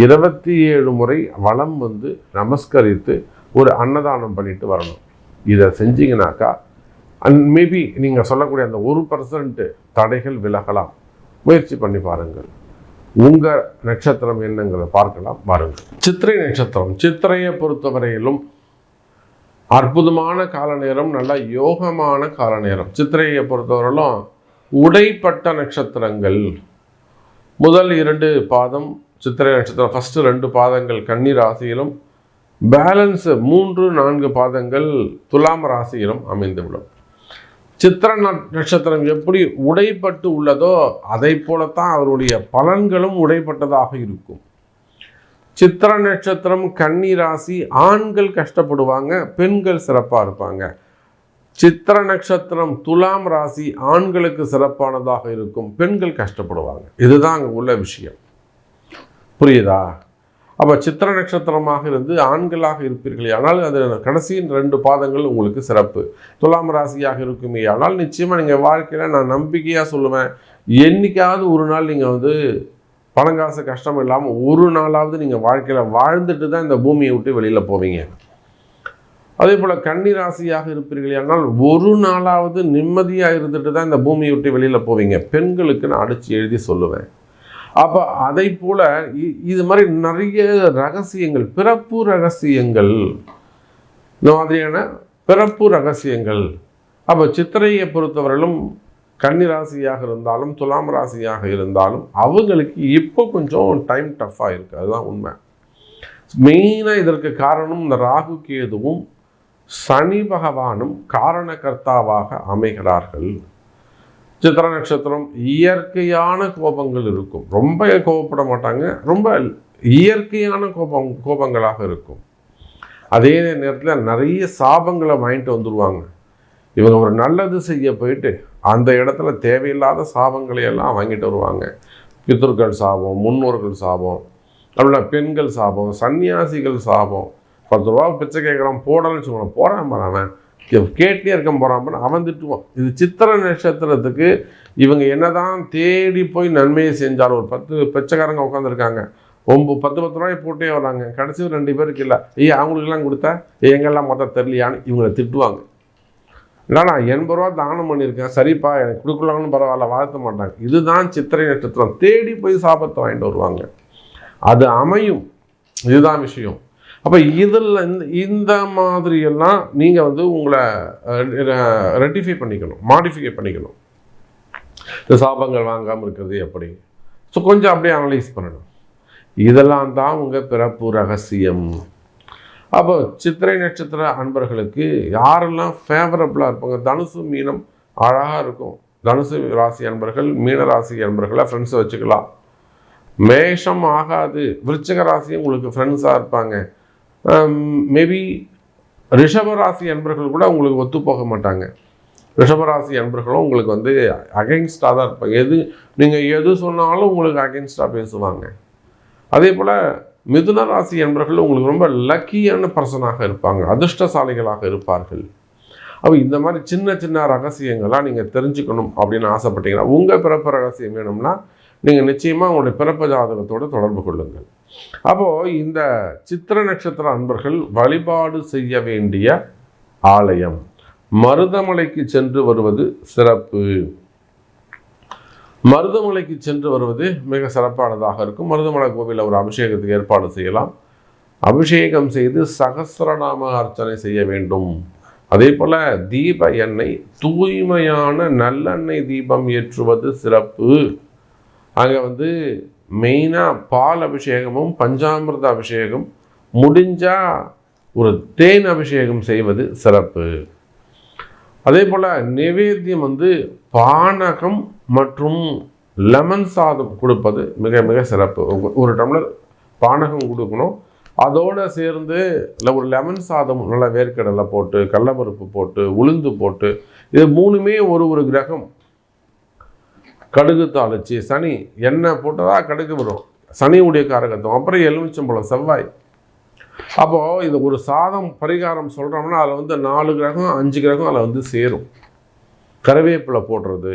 இருபத்தி ஏழு முறை வளம் வந்து நமஸ்கரித்து ஒரு அன்னதானம் பண்ணிட்டு வரணும். இதை செஞ்சீங்கனாக்கா அண்ட் மேபி நீங்கள் சொல்லக்கூடிய அந்த ஒரு பர்சன்ட்டு தடைகள் விலகலாம். முயற்சி பண்ணி பாருங்கள். உங்கள் நட்சத்திரம் என்னங்கிறத பார்க்கலாம் பாருங்கள் சித்திரை நட்சத்திரம் சித்திரையை பொறுத்தவரையிலும் அற்புதமான கால நேரம் நல்ல யோகமான கால நேரம் சித்திரையை பொறுத்தவரையிலும் உடைப்பட்ட நட்சத்திரங்கள். முதல் இரண்டு பாதம் சித்திரை நட்சத்திரம் ஃபஸ்ட்டு ரெண்டு பாதங்கள் கன்னி ராசியிலும் பேலன்ஸ் மூன்று நான்கு பாதங்கள் துலாம் ராசியிலும் அமைந்துவிடும். சித்திர நட்சத்திரம் எப்படி உடைப்பட்டு உள்ளதோ அதை போலத்தான் அவருடைய பலன்களும் உடைப்பட்டதாக இருக்கும். சித்திர நட்சத்திரம் கன்னி ராசி ஆண்கள் கஷ்டப்படுவாங்க பெண்கள் சிறப்பாக இருப்பாங்க. சித்திர நட்சத்திரம் துலாம் ராசி ஆண்களுக்கு சிறப்பானதாக இருக்கும் பெண்கள் கஷ்டப்படுவாங்க. இதுதான் அங்கே உள்ள விஷயம். புரியுதா? அப்போ சித்திர நட்சத்திரமாக இருந்து ஆண்களாக இருப்பீர்களே ஆனால் அது கடைசி ரெண்டு பாதங்கள் உங்களுக்கு சிறப்பு. துலாம் ராசியாக இருக்குமே ஆனால் நிச்சயமாக நீங்கள் வாழ்க்கையில் நான் நம்பிக்கையாக சொல்லுவேன் என்றைக்காவது ஒரு நாள் நீங்கள் வந்து பணங்காசு கஷ்டம் இல்லாமல் ஒரு நாளாவது நீங்கள் வாழ்க்கையில் வாழ்ந்துட்டு தான் இந்த பூமியை விட்டு வெளியில் போவீங்க. அதே போல் கன்னி ராசியாக இருப்பீர்கள் ஆனால் ஒரு நாளாவது நிம்மதியாக இருந்துட்டு தான் இந்த பூமியை விட்டு வெளியில் போவீங்க. பெண்களுக்கு நான் அடித்து எழுதி சொல்லுவேன். அப்போ அதை போல் இது மாதிரி நிறைய ரகசியங்கள் பிறப்பு ரகசியங்கள். இந்த மாதிரியான பிறப்பு ரகசியங்கள். அப்போ சித்திரையை பொறுத்தவரையிலும் கன்னி ராசியாக இருந்தாலும் துலாம் ராசியாக இருந்தாலும் அவங்களுக்கு இப்போ கொஞ்சம் டைம் டஃப்பாக இருக்குது அதுதான் உண்மை. மெயினாக இதற்கு காரணம் இந்த ராகு கேதுவும் சனி பகவானும் காரணகர்த்தாவாக அமைகிறார்கள். சித்திர நட்சத்திரம் இயற்கையான கோபங்கள் இருக்கும். ரொம்ப கோபப்பட மாட்டாங்க. ரொம்ப இயற்கையான கோபம் கோபங்களாக இருக்கும். அதே நேரத்தில் நிறைய சாபங்களை வாங்கிட்டு வந்துடுவாங்க இவங்க ஒரு நல்லது செய்ய போயிட்டு அந்த இடத்துல தேவையில்லாத சாபங்களை எல்லாம் வாங்கிட்டு வருவாங்க. பித்தர்கள் சாபம் முன்னோர்கள் சாபம் அப்படின்னா பெண்கள் சாபம் சன்னியாசிகள் சாபம். பத்து ரூபா பிச்சை கேட்குறான் போடலன்னு சொல்லுவான் போகிறான் அவன் கேட்டே இருக்க போகிறான் அவன் திட்டுவான். இது சித்திர நட்சத்திரத்துக்கு இவங்க என்னதான் தேடி போய் நன்மையை செஞ்சாலும் ஒரு பத்து பிச்சைக்காரங்க உட்காந்துருக்காங்க ஒம்பது பத்து பத்து ரூபாய் போட்டே வராங்க. கடைசி ரெண்டு பேருக்கு இல்லை ஐயா அவங்களுக்கெல்லாம் கொடுத்தா? எங்கெல்லாம் மொத்தம் தெரியலையான்னு இவங்களை திட்டுவாங்க. இல்லை நான் எண்பது ரூபா தானம் பண்ணியிருக்கேன். சரிப்பா எனக்கு கொடுக்கலாம்னு பரவாயில்ல வாழ்த்த மாட்டாங்க. இதுதான் சித்திரை நட்சத்திரம். தேடி போய் சாபத்தை வாங்கிட்டு வருவாங்க. அது அமையும். இதுதான் விஷயம். அப்போ இதில் இந்த இந்த மாதிரியெல்லாம் நீங்கள் வந்து உங்களை ரெட்டிஃபை பண்ணிக்கணும் மாடிஃபிகை பண்ணிக்கணும். இந்த சாபங்கள் வாங்காமல் இருக்கிறது எப்படி? ஸோ கொஞ்சம் அப்படியே அனலைஸ் பண்ணணும். இதெல்லாம் தான் உங்கள் பிறப்பு ரகசியம். அப்போ சித்திரை நட்சத்திர அன்பர்களுக்கு யாரெல்லாம் ஃபேவரபுளாக இருப்பாங்க? தனுசு மீனம் அழகாக இருக்கும். தனுசு ராசி அன்பர்கள் மீன ராசி அன்பர்களை ஃப்ரெண்ட்ஸை வச்சுக்கலாம். மேஷம் ஆகாது. விருச்சிக ராசி உங்களுக்கு ஃப்ரெண்ட்ஸாக இருப்பாங்க. Um, மேபி ரிஷபராசி அன்பர்கள் கூட உங்களுக்கு ஒத்து போக மாட்டாங்க. ரிஷபராசி அன்பர்களும் உங்களுக்கு வந்து அகைன்ஸ்டாக தான் இருப்பாங்க. எது நீங்கள் எது சொன்னாலும் உங்களுக்கு அகைன்ஸ்டாக பேசுவாங்க. அதே போல் மிதுன ராசி அன்பர்கள் உங்களுக்கு ரொம்ப லக்கியான பர்சனாக இருப்பாங்க. அதிர்ஷ்டசாலிகளாக இருப்பார்கள். அப்போ இந்த மாதிரி சின்ன சின்ன ரகசியங்கள்லாம் நீங்கள் தெரிஞ்சுக்கணும் அப்படின்னு ஆசைப்பட்டீங்கன்னா உங்கள் பிறப்பு ரகசியம் வேணும்னா நீங்கள் நிச்சயமாக உங்களுடைய பிறப்பு ஜாதகத்தோடு தொடர்பு கொள்ளுங்கள். அப்போது இந்த சித்திர நட்சத்திர அன்பர்கள் வழிபாடு செய்ய வேண்டிய ஆலயம். மருதமலைக்கு சென்று வருவது சிறப்பு. மருதமலைக்கு சென்று வருவது மிக சிறப்பானதாக இருக்கும். மருதமலை கோவிலில் ஒரு அபிஷேகத்துக்கு ஏற்பாடு செய்யலாம். அபிஷேகம் செய்து சகசிரநாம அர்ச்சனை செய்ய வேண்டும். அதே போல் தீப எண்ணெய் தூய்மையான நல்லெண்ணெய் தீபம் ஏற்றுவது சிறப்பு. அங்கே வந்து மெயினாக பால் அபிஷேகமும் பஞ்சாமிர்த அபிஷேகம் முடிஞ்சால் ஒரு தேன் அபிஷேகம் செய்வது சிறப்பு. அதே போல் நிவேத்தியம் வந்து பானகம் மற்றும் லெமன் சாதம் கொடுப்பது மிக மிக சிறப்பு. ஒரு டம்ளர் பானகம் கொடுக்கணும். அதோடு சேர்ந்து இல்லை ஒரு லெமன் சாதம் நல்லா வேர்க்கடலை போட்டு கடலப்பருப்பு போட்டு உளுந்து போட்டு இது மூணுமே ஒரு ஒரு கிரகம். கடுகு தாளிச்சு சனி எண்ணெய் போட்டதா கடுகு வரும். சனியுடைய காரகத்துவம். அப்புறம் எலுமிச்சம்பழம் செவ்வாய். அப்போது இது ஒரு சாதம் பரிகாரம் சொல்கிறோம்னா அதில் வந்து நாலு கிரகம் அஞ்சு கிரகம் அதில் வந்து சேரும். கருவேப்பிலை போடுறது.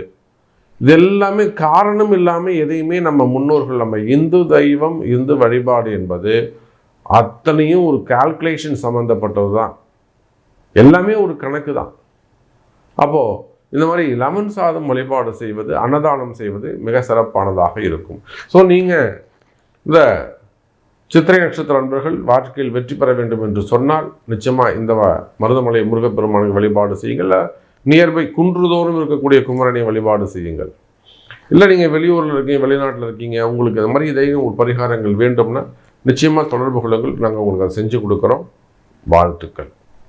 இது எல்லாமே காரணம் இல்லாமல் எதையுமே நம்ம முன்னோர்கள் நம்ம இந்து தெய்வம் இந்து வழிபாடு என்பது அத்தனையும் ஒரு கால்குலேஷன் சம்மந்தப்பட்டது தான் எல்லாமே ஒரு கணக்கு தான் அப்போது இந்த மாதிரி லெமன் சாதம் வழிபாடு செய்வது அன்னதானம் செய்வது மிக சிறப்பானதாக இருக்கும். ஸோ நீங்கள் இந்த சித்திரை நட்சத்திர நண்பர்கள் வாழ்க்கையில் வெற்றி பெற வேண்டும் என்று சொன்னால் நிச்சயமாக இந்த வ- மருதமலை முருகப்பெருமானுக்கு வழிபாடு செய்யுங்கள். நியர்பை குன்றுதோறும் இருக்கக்கூடிய குமரனை வழிபாடு செய்யுங்கள். இல்லை நீங்கள் வெளியூரில் இருக்கீங்க வெளிநாட்டில் இருக்கீங்க உங்களுக்கு இந்த மாதிரி இதையும் ஒரு பரிகாரங்கள் வேண்டும்னா நிச்சயமாக தொடர்பு கொள்ளுங்கள். நாங்கள் உங்களுக்கு அதை செஞ்சு கொடுக்குறோம். வாழ்த்துக்கள்.